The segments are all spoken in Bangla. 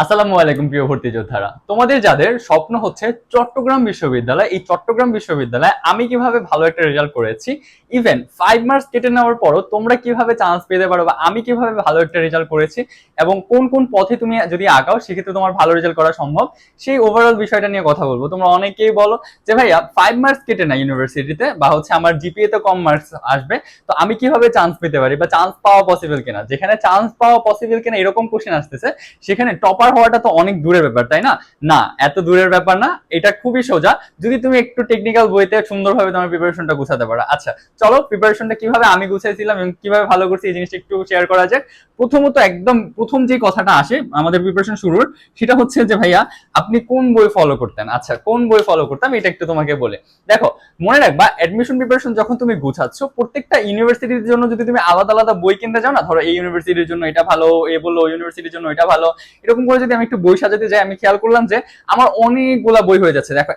আসসালামু আলাইকুম প্রিয় ভর্তি যোদ্ধারা। তোমাদের যাদের স্বপ্ন হচ্ছে চট্টগ্রাম বিশ্ববিদ্যালয়, এই চট্টগ্রাম বিশ্ববিদ্যালয়ে আমি কীভাবে ভালো একটা রেজাল্ট করেছি ইভেন ফাইভ মার্কস কেটে নেওয়ার পরও তোমরা কীভাবে চান্স পেতে পারো বা আমি কীভাবে ভালো একটা রেজাল্ট করেছি এবং কোন কোন পথে তুমি যদি আগাও, সেক্ষেত্রে তোমার ভালো রেজাল্ট করা সম্ভব। সেই ওভারঅল বিষয়টা নিয়ে কথা বলব। তোমরা অনেকেই বলো যে, ভাইয়া ফাইভ মার্কস কেটে না ইউনিভার্সিটিতে বা হচ্ছে আমার জিপিএ তে কম মার্কস আসবে, তো আমি কীভাবে চান্স পেতে পারি বা চান্স পাওয়া পসিবল কিনা? যেখানে চান্স পাওয়া পসিবল কিনা এরকম কোশ্চেন আসতেছে, সেখানে টপার হওয়াটা তো অনেক দূরের ব্যাপার, তাই না? না, এত দূরের ব্যাপার না, এটা খুবই সোজা। যদি তুমি একটু টেকনিক্যাল বইতে সুন্দরভাবে তোমার প্রিপারেশনটা গুছাতে পারো। আচ্ছা চলো প্রিপারেশনটা কীভাবে আমি গুছাইছিলাম এবং কীভাবে ভালো করছি এই জিনিসটা একটু শেয়ার করা যাক। প্রথমত একদম প্রথম যে কথাটা আসে আমাদের প্রিপারেশন শুরুর, সেটা হচ্ছে যে, ভাইয়া, আপনি কোন বই ফলো করতেন? আচ্ছা কোন বই ফলো করতাম, এটা একটু তোমাকে বলে। দেখো, মনে রাখবা অ্যাডমিশন প্রিপারেশন যখন তুমি গুছাচ্ছ, প্রত্যেকটা ইউনিভার্সিটির জন্য যদি তুমি আলাদা আলাদা বই কিনতে যাও না, ধরো এই ইউনিভার্সিটির জন্য এটা ভালো, এ বলল ইউনিভার্সিটির জন্য এটা ভালো, এরকম করে যদি আমি একটু বই সাজাতে যাই, আমি খেয়াল করলাম যে আমার অনেকগুলা বই হয়ে যাচ্ছে। দেখো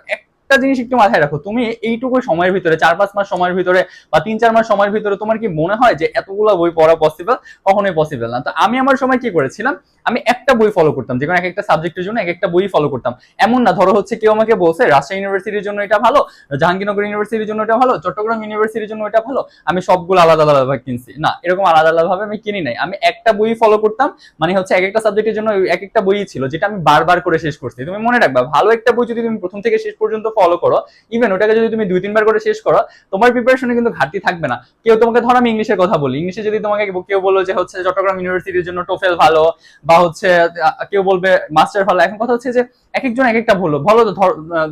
একটা জিনিস একটু মাথায় রাখো, তুমি এইটুকু সময়ের ভিতরে, চার পাঁচ মাস সময়ের ভিতরে বা তিন চার মাস সময়ের ভিতরে তোমার কি মনে হয় যে এতগুলা বই পড়া পসিবল কখনোই পসিবল না। তো আমি আমার সময় কি করেছিলাম? আমি একটা বই ফলো করতাম যে কোনো এক একটা সাবজেক্টের জন্য এক একটা বই ফলো করতাম। এমন না, ধরো হচ্ছে কেউ আমাকে বলছে, রাজশাহী ইউনিভার্সিটির জন্য এটা ভালো, জাহাঙ্গীরনগর ইউনিভার্সিটির জন্য এটা ভালো, চট্টগ্রাম ইউনিভার্সিটির জন্য এটা ভালো, আমি সবগুলো আলাদা আলাদা ভাবে কিনছি। না, এরকম আলাদা আলাদা ভাবে আমি কিনি নাই। আমি একটা বই ফলো করতাম মানে হচ্ছে এক একটা সাবজেক্টের জন্য এক একটা বই ছিল, যেটা আমি বারবার করে শেষ করছি। তুমি মনে রাখবা, ভালো একটা বই যদি তুমি প্রথম থেকে শেষ পর্যন্ত ফলো করো। ইভেন ওটাকে যদি তুমি দুই, তিনবার করে শেষ করো, তোমার প্রিপারেশনে কিন্তু ঘাটতি থাকবে না। কেউ তোমাকে, ধরো আমি ইংলিশের কথা বলি। ইংলিশে যদি তোমাকে কেউ বলল যে হচ্ছে চট্টগ্রাম ইউনিভার্সিটির জন্য টোফেল ভালো, বা হচ্ছে কেউ বলবে মাস্টার ভালো, এখন কথা হচ্ছে যে এক একজন এক একটা বলল। ভালো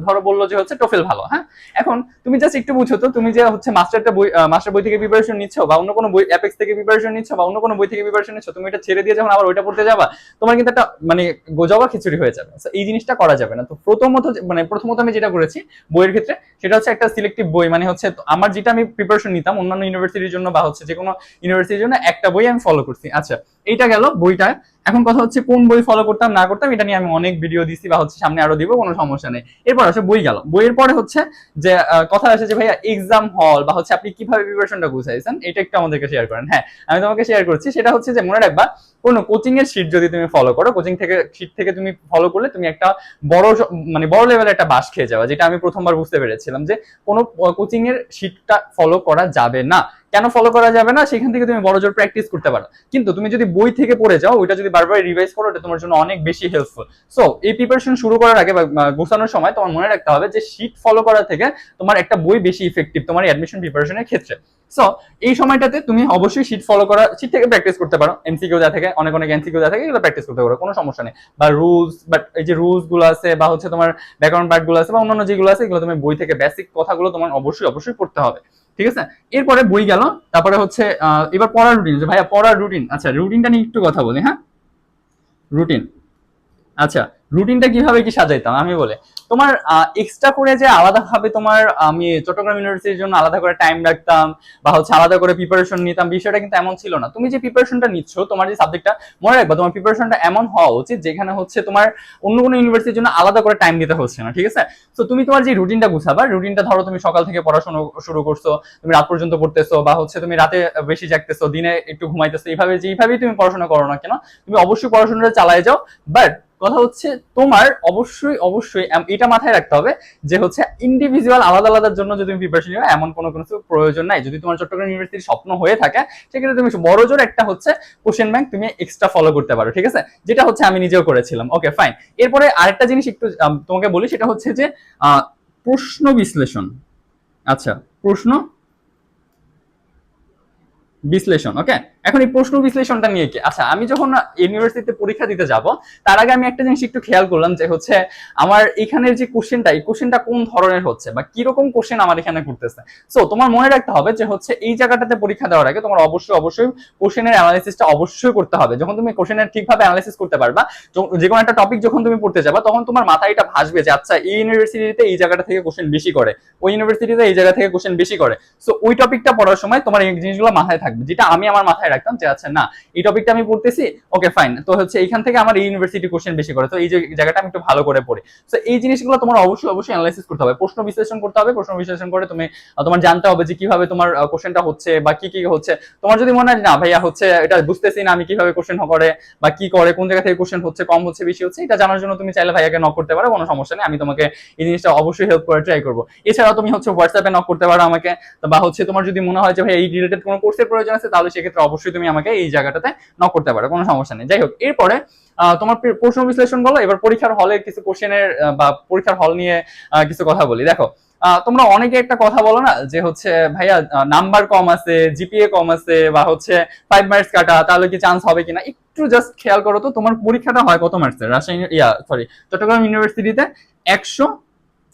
ধরো বলল যে হচ্ছে টোফেল ভালো হ্যাঁ? এখন তুমি জাস্ট একটু বুঝো তো, তুমি যে হচ্ছে মাস্টারটা বই মাস্টার বই থেকে প্রিপারেশন নিচ্ছ, বা অন্য কোনো বই অ্যাপেক্স থেকে প্রিপারেশন নিচ্ছ, বা অন্য কোনো বই থেকে প্রিপারেশন নিচ্ছ, তুমি এটা ছেড়ে দিয়ে যখন আবার ওইটা পড়তে যাবা, তোমার কিন্তু একটা মানে গোজাবা খিচুড়ি হয়ে যাবে। এই জিনিসটা করা যাবে না। তো প্রথমত মানে প্রথমত আমি যেটা করেছি বইয়ের ক্ষেত্রে, সেটা হচ্ছে একটা সিলেক্টিভ বই মানে হচ্ছে আমার যেটা আমি প্রিপারেশন নিতাম অন্যান্য ইউনিভার্সিটির জন্য বা হচ্ছে যে কোনো ইউনিভার্সিটির জন্য একটা বই আমি ফলো করছি। আচ্ছা এইটা গেল বইটা। এখন কথা হচ্ছে কোন বই ফলো করতাম, না করতাম, এটা নিয়ে আমি অনেক ভিডিও দিছি বা হচ্ছে সামনে আরও দিব, কোনো সমস্যা নেই। এরপর আসে বই গেল। বইয়ের পরে হচ্ছে যে কথা আসে যে, ভাইয়া এক্সাম হল বা হচ্ছে আপনি কীভাবে প্রিপারেশনটা গুছাইছেন? এটা একটু আমাদেরকে শেয়ার করেন। হ্যাঁ আমি তোমাকে শেয়ার করছি। সেটা হচ্ছে যে, মনে রাখবা, কোনো কোচিং এর শিট যদি তুমি ফলো করো কোচিং থেকে শিট থেকে তুমি ফলো করলে তুমি একটা বড় মানে বড় লেভেলের একটা বাস খেয়ে যাওয়া যেটা আমি প্রথমবার বুঝতে পেরেছিলাম যে, কোনো কোচিং এর শিটটা ফলো করা যাবে না। কেন ফলো করা যাবে না? সেখান থেকে তুমি বড় জোর প্র্যাকটিস করতে পারো। কিন্তু তুমি যদি বই থেকে পড়ে যাও, ওইটা যদি বারবার রিভাইজ করো, ওটা তোমার জন্য অনেক বেশি হেল্পফুল সো এই প্রিপারেশন শুরু করার আগে বা গোছানোর সময় তোমার মনে রাখতে হবে যে শিট ফলো করা থেকে তোমার একটা বই বেশি ইফেক্টিভ তোমার অ্যাডমিশন প্রিপারেশনের ক্ষেত্রে। সো এই সময়টাতে তুমি অবশ্যই শিট ফলো করা শিট থেকে প্র্যাকটিস করতে পারো। এমসিকিউ যা থাকে, অনেক অনেক এমসিকিউ যা থাকে, এগুলো প্র্যাকটিস করতে পারো, কোনো সমস্যা নেই। বা রুলস বাট এই যে রুলসগুলো আছে, বা হচ্ছে তোমার ব্যাকগ্রাউন্ড পার্টগুলো আছে, বা অন্যান্য যেগুলো আছে, এগুলো তুমি বই থেকে বেসিক কথাগুলো তোমার অবশ্যই অবশ্যই পড়তে হবে। ঠিক আছে? এরপরে বই গেল, তারপরে হচ্ছে এবার পড়ার রুটিন ভাইয়া পড়ার রুটিন আচ্ছা রুটিনটা নিয়ে একটু কথা বলি হ্যাঁ? রুটিন আচ্ছা রুটিনটা কীভাবে কি সাজাইতাম? আমি বলে। তোমার এক্সট্রা করে যে আলাদা ভাবে তোমার, আমি চট্টগ্রাম ইউনিভার্সিটির জন্য আলাদা করে টাইম রাখতাম বা হচ্ছে আলাদা করে প্রিপারেশন নিতাম, বিষয়টা কিন্তু এমন ছিল না। তুমি যে প্রিপারেশনটা নিচ্ছ, তোমার যে সাবজেক্টটা মনে রাখবা তোমার প্রিপারেশনটা এমন হওয়া উচিত যেখানে হচ্ছে তোমার অন্য কোনো ইউনিভার্সিটির জন্য আলাদা করে টাইম দিতে হচ্ছে না, ঠিক আছে? তো তুমি তোমার যে রুটিনটা গুছাবা রুটিনটা ধরো তুমি সকাল থেকে পড়াশোনা শুরু করছ, তুমি রাত পর্যন্ত পড়তেছো বা হচ্ছে তুমি রাতে বেশি জাগতেছো, দিনে একটু ঘুমাইতেছো, এইভাবে যেইভাবেই তুমি পড়াশোনা করো না কেন, তুমি অবশ্যই পড়াশোনাটা চালায় যাও বাট কথা হচ্ছে তোমার অবশ্যই অবশ্যই এটা মাথায় রাখতে হবে যে হচ্ছে ইন্ডিভিজুয়াল আলাদা আলাদার জন্য যদি তুমি প্রিপারেশন নিও, এমন কোনো কোনো প্রয়োজন নাই। যদি তোমার চট্টগ্রাম ইউনিভার্সিটির স্বপ্ন হয়ে থাকে, সেক্ষেত্রে তুমি বড় জোর একটা হচ্ছে কোশ্চেন ব্যাংক তুমি এক্সট্রা ফলো করতে পারো, ঠিক আছে? যেটা হচ্ছে আমি নিজেও করেছিলাম। ওকে ফাইন এরপরে আরেকটা জিনিস একটু তোমাকে বলি, সেটা হচ্ছে যে প্রশ্ন বিশ্লেষণ। আচ্ছা প্রশ্ন বিশ্লেষণ ওকে এখন এই প্রশ্ন বিশ্লেষণটা নিয়ে কি? আচ্ছা আমি যখন ইউনিভার্সিটিতে পরীক্ষা দিতে যাব, তার আগে আমি একটা জিনিস একটু খেয়াল করলাম যে হচ্ছে আমার এখানের যে কোশ্চেনটা এই কোশ্চেনটা কোন ধরনের হচ্ছে বা কীরকম কোশ্চেন আমার এখানে করতেছে সো তোমার মনে রাখতে হবে যে হচ্ছে এই জায়গাটাতে পরীক্ষা দেওয়ার আগে তোমার অবশ্যই অবশ্যই কোশ্চেনের অ্যানালাইসিসটা অবশ্যই করতে হবে। যখন তুমি কোশ্চেনের ঠিকভাবে অ্যানালাইসিস করতে পারবা, যে কোনো একটা টপিক যখন তুমি পড়তে যাবা, তখন তোমার মাথায় এটা ভাসবে যে আচ্ছা এই ইউনিভার্সিটিতে এই জায়গাটা থেকে কোশ্চেন বেশি করে, ওই ইউনিভার্সিটিতে এই জায়গা থেকে কোশ্চেন বেশি করে। সো ওই টপিকটা পড়ার সময় তোমার এই জিনিসগুলো মাথায় থাকবে, যেটা আমি আমার মাথায় রাখতাম যে আচ্ছা না, এই টপিকটা আমি পড়তেছি ওকে ফাইন তো হচ্ছে এইখান থেকে আমার ইউনিভার্সিটি কোশ্চেন বেশি করে। তো এই জায়গাটা আমি একটু ভালো করে পড়ি। তো এই জিনিসগুলো তোমার অবশ্যই অবশ্যই অ্যানালাইসিস করতে হবে। প্রশ্ন বিশ্লেষণ করতে হবে। প্রশ্ন বিশ্লেষণ করে তুমি তোমার জানতে হবে যে কীভাবে তোমার কোশ্চেনটা হচ্ছে বা কি কি হচ্ছে। তোমার যদি মনে হয় না, ভাইয়া, হচ্ছে এটা বুঝতেছি না, আমি কীভাবে কোশ্চেন করে বা কি করে, কোন জায়গা থেকে কোশ্চেন হচ্ছে, কম হচ্ছে, বেশি হচ্ছে, এটা জানার জন্য তুমি চাইলে ভাইয়াকে নক করতে পারো, কোনো সমস্যা নেই। আমি তোমাকে এই জিনিসটা অবশ্যই হেল্প করে ট্রাই করব। এছাড়াও তুমি হচ্ছে হোয়াটসঅ্যাপে নক করতে পারো আমাকে। বা হচ্ছে তোমার যদি মনে হয় যে ভাই এই রিলেটেড কোনো কোর্সের প্রয়োজন আছে, তাহলে সেক্ষেত্রে অবশ্যই তুমি আমাকে এই জায়গাটাতে নক করতে পারো, কোনো সমস্যা নেই। যাই হোক, এরপরে তোমার প্রশ্ন বিশ্লেষণ বলো, এবার পরীক্ষার হলে কিছু কোশ্চেনের বা পরীক্ষার হল নিয়ে কিছু কথা বলি। দেখো তোমরা অনেকে একটা কথা বলো না, যে হচ্ছে, ভাইয়া নাম্বার কম আছে জিপিএ কম আছে, বা হচ্ছে ফাইভ মার্কস কাটা, তাহলে কি চান্স হবে কিনা? একটু জাস্ট খেয়াল করো তো, তোমার পরীক্ষাটা হয় কত মার্কসের রাজশাহী, ইয়া সরি চট্টগ্রাম ইউনিভার্সিটিতে একশো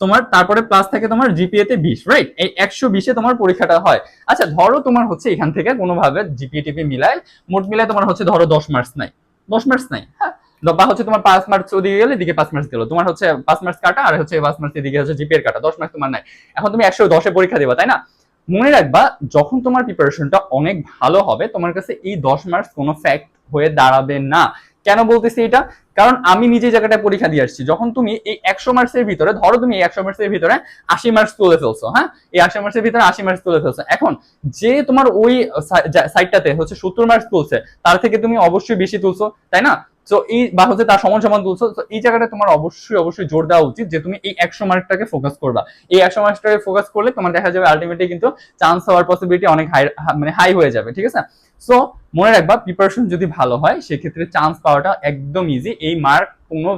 তোমার তারপরে প্লাস থাকে তোমার জিপিএ তে বিশ রাইট এই একশো বিশে তোমার পরীক্ষাটা হয়। আচ্ছা ধরো তোমার হচ্ছে এখান থেকে কোনোভাবে জিপিএ টিপি মিলায়, মোট মিলায় তোমার হচ্ছে ধরো দশ মার্কস নাই। দশ মার্কস নাই হ্যাঁ? বা হচ্ছে তোমার পাঁচ মার্কস ওদিকে গেলে এদিকে পাঁচ মার্কস গেলো তোমার হচ্ছে পাঁচ মার্কস কাটা, আর হচ্ছে পাঁচ মার্কস এদিকে হচ্ছে জিপিএর কাটা। দশ মার্কস তোমার নাই। এখন তুমি একশো দশে পরীক্ষা দিবা, তাই না? মনে রাখবা, যখন তোমার প্রিপারেশনটা অনেক ভালো হবে, তোমার কাছে এই দশ মার্কস কোনো ফ্যাক্ট হয়ে দাঁড়াবে না। কেন বলতেছি এটা? কারণ আমি নিজে জায়গাটায় পরীক্ষা দিয়ে আসছি। যখন তুমি এই একশো মার্কসের ভিতরে, ধরো তুমি এই একশো মার্কসের ভিতরে আশি মার্কস তুলে ফেলছো হ্যাঁ? এই আশি মার্কসের ভিতরে আশি মার্কস তুলে ফেলছো। এখন যে তোমার ওই সাইডটাতে হচ্ছে সত্তর মার্কস তুলছে, তার থেকে তুমি অবশ্যই বেশি তুলছো, তাই না? তো এই বা হচ্ছে তার সমান সমান তুলছো তো এই জায়গাটা তোমার অবশ্যই অবশ্যই জোর দেওয়া উচিত যে তুমি এই একশো মার্কটাকে ফোকাস করবা। এই একশো মার্কটাকে ফোকাস করলে তোমার দেখা যাবে আলটিমেটলি কিন্তু চান্স হওয়ার পসিবিলিটি অনেক হাই মানে হাই হয়ে যাবে, ঠিক আছে? সো মনে রাখবা প্রিপারেশন যদি ভালো হয়, সেক্ষেত্রে চান্স পাওয়াটা একদম ইজি এই মার্ক কোনো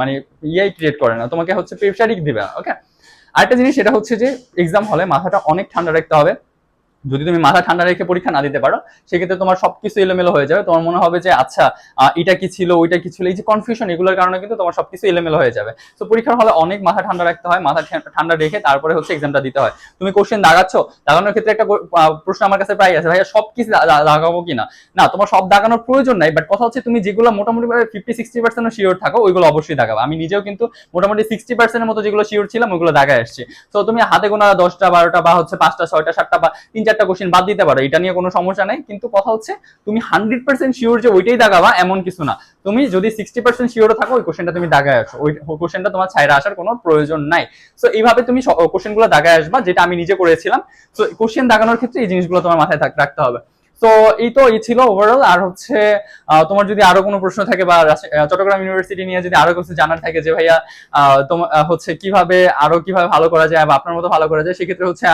মানে ইয়াই ক্রিয়েট করে না। তোমাকে হচ্ছে প্রেশারই দিবে ওকে আরেকটা জিনিস, সেটা হচ্ছে যে এক্সাম হলে মাথাটা অনেক ঠান্ডা রাখতে হবে। যদি তুমি মাথা ঠান্ডা রেখে পরীক্ষা না দিতে পারো, সেক্ষেত্রে তোমার সবকিছু এলোমেলো হয়ে যাবে। তোমার মনে হবে যে আচ্ছা এটা কি ছিল, ওইটা কি ছিল, এই যে কনফিউশন এগুলোর কারণে কিন্তু তোমার সবকিছু এলোমেলো হয়ে যাবে। তো পরীক্ষার হলে অনেক মাথা ঠান্ডা রাখতে হয়, মাথা ঠান্ডা রেখে তারপরে হচ্ছে এক্সামটা দিতে হয়। তুমি কোশ্চেন দাগাচ্ছ, দাগানোর ক্ষেত্রে একটা প্রশ্ন আমার কাছে প্রায় আছে ভাইয়া সব কিছু দাগাবো কিনা? না, তোমার সব দাগানোর প্রয়োজন নাই বাট কথা হচ্ছে তুমি যেগুলো মোটামুটি ভাবে ফিফটি সিক্সটি পার্সেন্ট শিওর থাকো, ওইগুলো অবশ্যই দাগাবো। আমি নিজেও কিন্তু মোটামুটি সিক্সটি পার্সেন্টের মতো যেগুলো শিওর ছিলাম, ওইগুলো দাগায় আসছি। তো তুমি হাতে গোনা দশটা, বারোটা বা হচ্ছে পাঁচটা, ছয়টা, সাতটা বা তিন চারটা কোশ্চেন বাদ দিতে পারো, এটা নিয়ে কোনো সমস্যা নাই। কিন্তু কথা হচ্ছে, তুমি হান্ড্রেড পার্সেন্ট শিওর যে ওইটাই দাগাবা, এমন কিছু না। তুমি যদি সিক্সটি পার্সেন্ট শিওর থাকো, ওই কোশ্চেনটা তুমি দাগায় আসো। ওই কোশ্চেনটা তোমার ছাইরা আসার কোনো প্রয়োজন নাই। সো এইভাবে তুমি কোশ্চেনগুলো দাগায় আসবা, যেটা আমি নিজে করেছিলাম। সো কোশ্চেন দাগানোর ক্ষেত্রে এই জিনিসগুলো তোমার মাথায় রাখতে হবে। তো এই তো এই ছিল ওভারঅল আর হচ্ছে তোমার যদি আরও কোনো প্রশ্ন থাকে বা চট্টগ্রাম ইউনিভার্সিটি নিয়ে যদি আরও কিছু জানার থাকে যে ভাইয়া তোমার হচ্ছে কীভাবে, আরও কীভাবে ভালো করা যায় বা আপনার মতো ভালো করা যায়, সেক্ষেত্রে হচ্ছে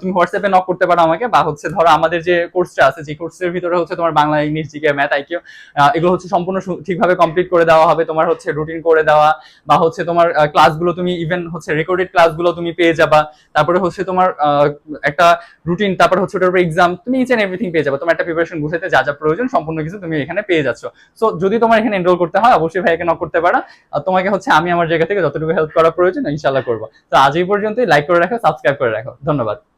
তুমি হোয়াটসঅ্যাপে নক করতে পারো আমাকে বা হচ্ছে ধরো আমাদের যে কোর্সটা আছে, যে কোর্সের ভিতরে হচ্ছে তোমার Bangla, English, GK math IQ এগুলো হচ্ছে সম্পূর্ণ ঠিকভাবে কমপ্লিট করে দেওয়া হবে, তোমার হচ্ছে রুটিন করে দেওয়া বা হচ্ছে তোমার ক্লাসগুলো তুমি ইভেন হচ্ছে রেকর্ডেড ক্লাসগুলো তুমি পেয়ে যাবা, তারপরে হচ্ছে তোমার একটা রুটিন তারপর হচ্ছে ওটার উপর এক্সাম তুমি ইচ এন্ড এভরিথিং পেয়ে যাবে। তোমার একটা প্রিপারেশন বুঝাতে যা যা প্রয়োজন, সম্পূর্ণ কিছু তুমি এখানে পেয়ে যাচ্ছ। সো যদি তোমার এখানে এনরোল করতে হয়, অবশ্যই ভাইকে নক করতে পারো। আর তোমাকে হচ্ছে আমি আমার জায়গা থেকে যতটুকু হেল্প করা প্রয়োজন ইনশাল্লাহ করব। তো আজ এই পর্যন্তই। লাইক করে রাখো সাবস্ক্রাইব করে রাখো। ধন্যবাদ।